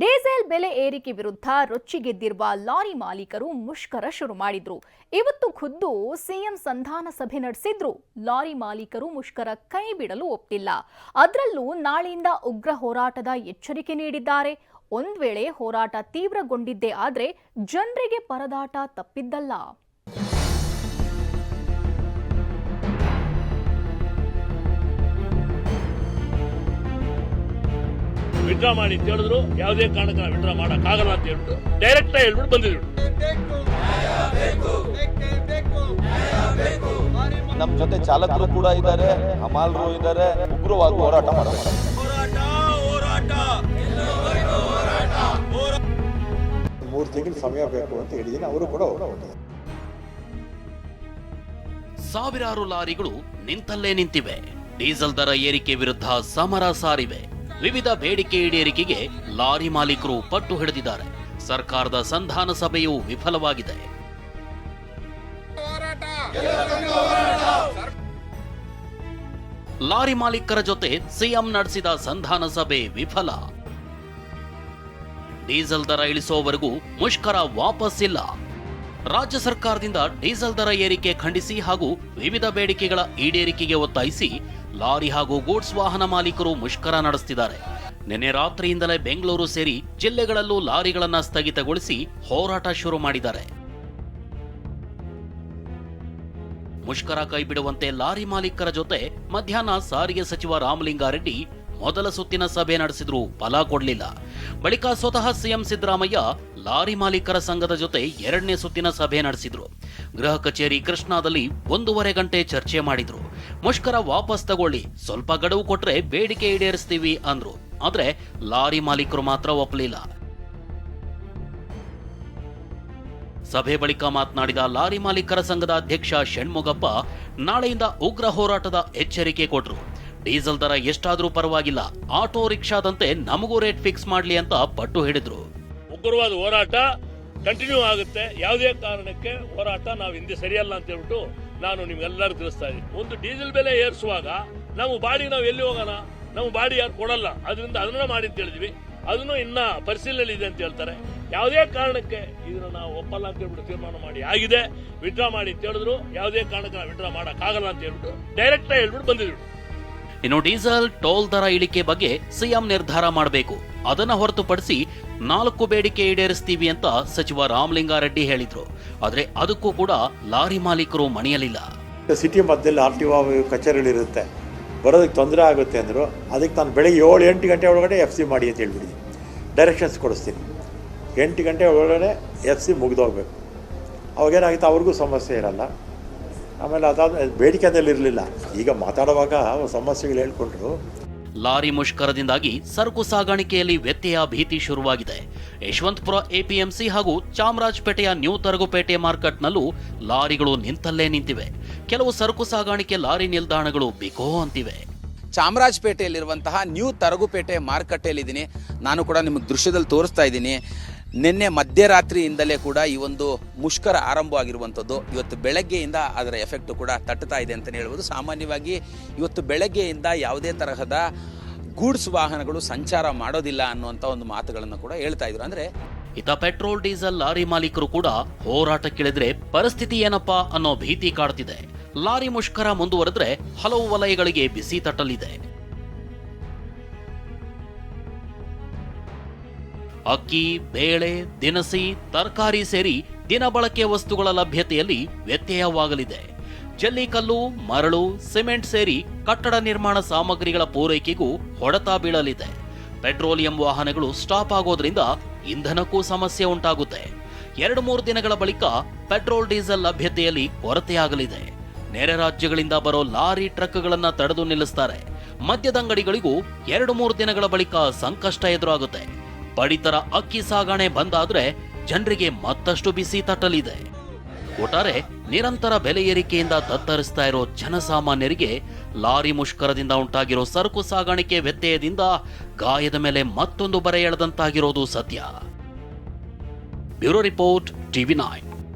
Diesel ಬೆಲೆ ಏರಿಕೆ ವಿರುದ್ಧ ರೊಚ್ಚಿಗೆದ್ದಿರುವ ಲಾರಿ ಮಾಲೀಕರು ಮುಷ್ಕರ ಶುರು ಮಾಡಿದ್ರು. ಇವತ್ತು ಖುದ್ದು ಸಿಎಂ ಸಂಧಾನ ಸಭೆ ನಡೆಸಿದ್ರು. ಲಾರಿ ಮಾಲೀಕರು ಮುಷ್ಕರ ಕೈ ಬಿಡಲು ಒಪ್ಪಿಲ್ಲ ಅದರಲ್ಲೂ ನಾಳೆಯಿಂದ ಉಗ್ರ ಹೋರಾಟದ ಎಚ್ಚರಿಕೆ ನೀಡಿದ್ದಾರೆ. ಒಂದ್ ವೇಳೆ ಹೋರಾಟ ತೀವ್ರಗೊಂಡಿದ್ದೇ ಆದ್ರೆ ಜನರಿಗೆ ಪರದಾಟ ತಪ್ಪಿದ್ದಲ್ಲ. ವಿಡ್ರಾ ಮಾಡಿ ಅಂತ ಹೇಳಿದ್ರು ಯಾವುದೇ ಕಾರಣಕ್ಕೆ ನಾವು ವಿಡ್ರಾ ಮಾಡೋಕ್ಕಾಗಲ್ಲ ಅಂತ ಹೇಳ್ಬಿಟ್ಟು ಡೈರೆಕ್ಟ್ ಆಗಿ ಹೇಳ್ಬಿಟ್ಟು ಬಂದಿದ್ರು. ನಮ್ಮ ಜೊತೆ ಚಾಲಕರು ಕೂಡ ಇದ್ದಾರೆ ಹಮಾಲರು ಇದ್ದಾರೆ ಉಗ್ರವಾಗಿ ಹೋರಾಟ ಮಾಡ್ತಾರೆ ಮೂರು ತಿಂಗಳು ಸಮಯ ಬೇಕು ಅಂತ ಹೇಳಿದೀನಿ ಅವರು ಕೂಡ. ಸಾವಿರಾರು ಲಾರಿಗಳು ನಿಂತಲ್ಲೇ ನಿಂತಿವೆ. ಡೀಸೆಲ್ ದರ ಏರಿಕೆ ವಿರುದ್ಧ ಸಮರ ಸಾರಿವೆ. ವಿವಿಧ ಬೇಡಿಕೆ ಈಡೇರಿಕೆಗೆ ಲಾರಿ ಮಾಲೀಕರು ಪಟ್ಟು ಹಿಡಿದಿದ್ದಾರೆ. ಸರ್ಕಾರದ ಸಂಧಾನ ಸಭೆಯು ವಿಫಲವಾಗಿದೆ. ಲಾರಿ ಮಾಲೀಕರ ಜೊತೆ ಸಿಎಂ ನಡೆಸಿದ ಸಂಧಾನ ಸಭೆ ವಿಫಲ. ಡೀಸೆಲ್ ದರ ಇಳಿಸುವವರೆಗೂ ಮುಷ್ಕರ ವಾಪಸ್ ಇಲ್ಲ ರಾಜ್ಯ ಸರ್ಕಾರದಿಂದ ಡೀಸೆಲ್ ದರ ಏರಿಕೆ ಖಂಡಿಸಿ ಹಾಗೂ ವಿವಿಧ ಬೇಡಿಕೆಗಳ ಈಡೇರಿಕೆಗೆ ಒತ್ತಾಯಿಸಿ ಲಾರಿ ಹಾಗೂ ಗೂಡ್ಸ್ ವಾಹನ ಮಾಲೀಕರು ಮುಷ್ಕರ ನಡೆಸುತ್ತಿದ್ದಾರೆ ನಿನ್ನೆ ರಾತ್ರಿಯಿಂದಲೇ ಬೆಂಗಳೂರು ಸೇರಿ ಜಿಲ್ಲೆಗಳಲ್ಲೂ ಲಾರಿಗಳನ್ನು ಸ್ಥಗಿತಗೊಳಿಸಿ ಹೋರಾಟ ಶುರು ಮಾಡಿದ್ದಾರೆ. ಮುಷ್ಕರ ಕೈಬಿಡುವಂತೆ ಲಾರಿ ಮಾಲೀಕರ ಜೊತೆ ಮಧ್ಯಾಹ್ನ ಸಾರಿಗೆ ಸಚಿವ ರಾಮಲಿಂಗಾರೆಡ್ಡಿ ಮೊದಲ ಸುತ್ತಿನ ಸಭೆ ನಡೆಸಿದ್ರು ಫಲ ಕೊಡಲಿಲ್ಲ. ಬಳಿಕ ಸ್ವತಃ ಸಿಎಂ ಸಿದ್ದರಾಮಯ್ಯ ಲಾರಿ ಮಾಲೀಕರ ಸಂಘದ ಜೊತೆ ಎರಡನೇ ಸುತ್ತಿನ ಸಭೆ ನಡೆಸಿದ್ರು. ಗೃಹ ಕಚೇರಿ ಕೃಷ್ಣಾದಲ್ಲಿ ಒಂದೂವರೆ ಗಂಟೆ ಚರ್ಚೆ ಮಾಡಿದ್ರು. ಮುಷ್ಕರ ವಾಪಸ್ ತಗೊಳ್ಳಿ, ಸ್ವಲ್ಪ ಗಡುವು ಕೊಟ್ರೆ ಬೇಡಿಕೆ ಈಡೇರಿಸ್ತೀವಿ ಅಂದ್ರು. ಆದ್ರೆ ಲಾರಿ ಮಾಲೀಕರು ಮಾತ್ರ ಒಪ್ಪಲಿಲ್ಲ ಸಭೆ ಬಳಿಕ ಮಾತನಾಡಿದ ಲಾರಿ ಮಾಲೀಕರ ಸಂಘದ ಅಧ್ಯಕ್ಷ ಷಣ್ಮುಗಪ್ಪ ನಾಳೆಯಿಂದ ಉಗ್ರ ಹೋರಾಟದ ಎಚ್ಚರಿಕೆ ಕೊಟ್ರು. ಡೀಸೆಲ್ ದರ ಎಷ್ಟಾದರೂ ಪರವಾಗಿಲ್ಲ. ಆಟೋ ರಿಕ್ಷಾದಂತೆ ನಮಗೂ ರೇಟ್ ಫಿಕ್ಸ್ ಮಾಡ್ಲಿ ಅಂತ ಪಟ್ಟು ಹಿಡಿದ್ರು. ಉಗ್ರವಾದ ಹೋರಾಟ ಕಂಟಿನ್ಯೂ ಆಗುತ್ತೆ. ಯಾವುದೇ ಕಾರಣಕ್ಕೆ ಹೋರಾಟ ನಾವು ಹಿಂದೆ ಸರಿಯಲ್ಲ ಅಂತ ಹೇಳ್ಬಿಟ್ಟು ನಾನು ನಿಮ್ಗೆಲ್ಲರೂ ತಿಳಿಸ್ತಾ ಇದ್ದೀನಿ. ಒಂದು ಡೀಸೆಲ್ ಬೆಲೆ ಏರಿಸುವಾಗ ನಮ್ಮ ಬಾಡಿ ನಾವು ಎಲ್ಲಿ ಹೋಗೋಣ? ನಮ್ಮ ಬಾಡಿ ಯಾರು ಕೊಡಲ್ಲ. ಅದರಿಂದ ಅದನ್ನ ಮಾಡಿ ಅಂತ ಹೇಳಿದ್ವಿ. ಅದನ್ನು ಇನ್ನ ಪರಿಶೀಲನೆ ಇದೆ ಅಂತ ಹೇಳ್ತಾರೆ. ಯಾವುದೇ ಕಾರಣಕ್ಕೆ ಇದನ್ನ ನಾವು ಒಪ್ಪಲ್ಲ ಅಂತ ಹೇಳ್ಬಿಟ್ಟು ತೀರ್ಮಾನ ಮಾಡಿ ಆಗಿದೆ. ವಿಡ್ರಾ ಮಾಡಿ ಅಂತ ಹೇಳಿದ್ರು. ಯಾವುದೇ ಕಾರಣಕ್ಕೆ ನಾವು ವಿಡ್ರಾ ಮಾಡೋಕ್ಕಾಗಲ್ಲ ಅಂತ ಹೇಳ್ಬಿಟ್ಟು ಡೈರೆಕ್ಟ್ ಆಗಿ ಹೇಳ್ಬಿಟ್ಟು ಬಂದಿದ್ರು ಇನ್ನು ಡೀಸೆಲ್, ಟೋಲ್ ದರ ಇಳಿಕೆ ಬಗ್ಗೆ ಸಿಎಂ ನಿರ್ಧಾರ ಮಾಡಬೇಕು. ಅದನ್ನ ಹೊರತುಪಡಿಸಿ ನಾಲ್ಕು ಬೇಡಿಕೆ ಈಡೇರಿಸ್ತೀವಿ ಅಂತ ಸಚಿವ ರಾಮಲಿಂಗಾರೆಡ್ಡಿ ಹೇಳಿದ್ರು. ಆದರೆ ಅದಕ್ಕೂ ಕೂಡ ಲಾರಿ ಮಾಲೀಕರು ಮಣಿಯಲಿಲ್ಲ. ಸಿಟಿ ಮಧ್ಯದಲ್ಲಿ ಆರ್ ಟಿ ಒ ಕಚೇರಿಗಳಿರುತ್ತೆ ಬರೋದಕ್ಕೆ ತೊಂದರೆ ಆಗುತ್ತೆ ಅಂದರು, ಅದಕ್ಕೆ ನಾನು ಬೆಳಗ್ಗೆ ಏಳು, ಎಂಟು ಗಂಟೆ ಒಳಗಡೆ ಎಫ್ ಸಿ ಮಾಡಿ ಅಂತ ಹೇಳ್ಬಿಡಿ ಡೈರೆಕ್ಷನ್ಸ್ ಕೊಡಿಸ್ತೀನಿ. ಎಂಟು ಗಂಟೆ ಒಳಗಡೆ ಎಫ್ ಸಿ ಮುಗಿದೋಗ್ಬೇಕು. ಅವಾಗೇನಾಗುತ್ತೆ? ಅವ್ರಿಗೂ ಸಮಸ್ಯೆ ಇರಲ್ಲ. ಆಮೇಲೆ ಅದಾದ ಬೇಡಿಕೆ ಇರಲಿಲ್ಲ ಈಗ ಮಾತಾಡುವಾಗ ಸಮಸ್ಯೆಗಳು ಹೇಳ್ಕೊಂಡ್ರು. ಲಾರಿ ಮುಷ್ಕರದಿಂದಾಗಿ ಸರಕು ಸಾಗಾಣಿಕೆಯಲ್ಲಿ ವ್ಯತ್ಯಯ ಭೀತಿ ಶುರುವಾಗಿದೆ. ಯಶವಂತಪುರ ಎಪಿಎಂಸಿ ಹಾಗೂ ಚಾಮರಾಜಪೇಟೆಯ ನ್ಯೂ ತರಗುಪೇಟೆ ಮಾರ್ಕೆಟ್ನಲ್ಲೂ ಲಾರಿಗಳು ನಿಂತಲ್ಲೇ ನಿಂತಿವೆ. ಕೆಲವು ಸರಕು ಸಾಗಾಣಿಕೆ ಲಾರಿ ನಿಲ್ದಾಣಗಳು ಬಿಕೋ ಅಂತಿವೆ. ಚಾಮರಾಜಪೇಟೆಯಲ್ಲಿರುವಂತಹ ನ್ಯೂ ತರಗುಪೇಟೆ ಮಾರುಕಟ್ಟೆಯಲ್ಲಿದ್ದೀನಿ ನಾನು ಕೂಡ ನಿಮಗೆ ದೃಶ್ಯದಲ್ಲಿ ತೋರಿಸ್ತಾ ಇದ್ದೀನಿ. ನಿನ್ನೆ ಮಧ್ಯರಾತ್ರಿಯಿಂದಲೇ ಕೂಡ ಈ ಒಂದು ಮುಷ್ಕರ ಆರಂಭವಾಗಿರುವಂಥದ್ದು. ಇವತ್ತು ಬೆಳಗ್ಗೆಯಿಂದ ಅದರ ಎಫೆಕ್ಟ್ ಕೂಡ ತಟ್ಟುತ್ತಾ ಇದೆ ಅಂತಲೇ ಹೇಳ್ಬೋದು. ಸಾಮಾನ್ಯವಾಗಿ ಇವತ್ತು ಬೆಳಗ್ಗೆಯಿಂದ ಯಾವುದೇ ತರಹದ ಗೂಡ್ಸ್ ವಾಹನಗಳು ಸಂಚಾರ ಮಾಡೋದಿಲ್ಲ ಅನ್ನುವಂಥ ಒಂದು ಮಾತುಗಳನ್ನು ಕೂಡ ಹೇಳ್ತಾ ಇದ್ರು. ಅಂದರೆ ಇತ ಪೆಟ್ರೋಲ್, ಡೀಸೆಲ್, ಲಾರಿ ಮಾಲೀಕರು ಕೂಡ ಹೋರಾಟಕ್ಕಿಳಿದ್ರೆ ಪರಿಸ್ಥಿತಿ ಏನಪ್ಪಾ ಅನ್ನೋ ಭೀತಿ ಕಾಡ್ತಿದೆ. ಲಾರಿ ಮುಷ್ಕರ ಮುಂದುವರೆದ್ರೆ ಹಲವು ವಲಯಗಳಿಗೆ ಬಿಸಿ ತಟ್ಟಲಿದೆ. ಅಕ್ಕಿ, ಬೇಳೆ, ದಿನಸಿ, ತರಕಾರಿ ಸೇರಿ ದಿನಬಳಕೆ ವಸ್ತುಗಳ ಲಭ್ಯತೆಯಲ್ಲಿ ವ್ಯತ್ಯಯವಾಗಲಿದೆ. ಜಲ್ಲಿಕಲ್ಲು, ಮರಳು, ಸಿಮೆಂಟ್ ಸೇರಿ ಕಟ್ಟಡ ನಿರ್ಮಾಣ ಸಾಮಗ್ರಿಗಳ ಪೂರೈಕೆಗೂ ಹೊಡೆತ ಬೀಳಲಿದೆ. ಪೆಟ್ರೋಲಿಯಂ ವಾಹನಗಳು ಸ್ಟಾಪ್ ಆಗೋದ್ರಿಂದ ಇಂಧನಕ್ಕೂ ಸಮಸ್ಯೆ ಉಂಟಾಗುತ್ತೆ. ಎರಡು ಮೂರು ದಿನಗಳ ಬಳಿಕ ಪೆಟ್ರೋಲ್ ಡೀಸೆಲ್ ಲಭ್ಯತೆಯಲ್ಲಿ ಕೊರತೆಯಾಗಲಿದೆ. ನೆರೆ ರಾಜ್ಯಗಳಿಂದ ಬರೋ ಲಾರಿ ಟ್ರಕ್ಗಳನ್ನ ತಡೆದು ನಿಲ್ಲಿಸ್ತಾರೆ. ಮದ್ಯದಂಗಡಿಗಳಿಗೂ ಎರಡು ಮೂರು ದಿನಗಳ ಬಳಿಕ ಸಂಕಷ್ಟ ಎದುರಾಗುತ್ತೆ. ಪಡಿತರ ಅಕ್ಕಿ ಸಾಗಣೆ ಬಂದಾದ್ರೆ ಜನರಿಗೆ ಮತ್ತಷ್ಟು ಬಿಸಿ ತಟ್ಟಲಿದೆ. ಒಟ್ಟಾರೆ ನಿರಂತರ ಬೆಲೆ ಏರಿಕೆಯಿಂದ ತತ್ತರಿಸ್ತಾ ಇರೋ ಜನಸಾಮಾನ್ಯರಿಗೆ ಲಾರಿ ಮುಷ್ಕರದಿಂದ ಉಂಟಾಗಿರೋ ಸರಕು ಸಾಗಾಣಿಕೆ ವ್ಯತ್ಯಯದಿಂದ ಗಾಯದ ಮೇಲೆ ಮತ್ತೊಂದು ಬರೆ ಎಳೆದಂತಾಗಿರೋದು ಸತ್ಯ. Bureau report, TV nine.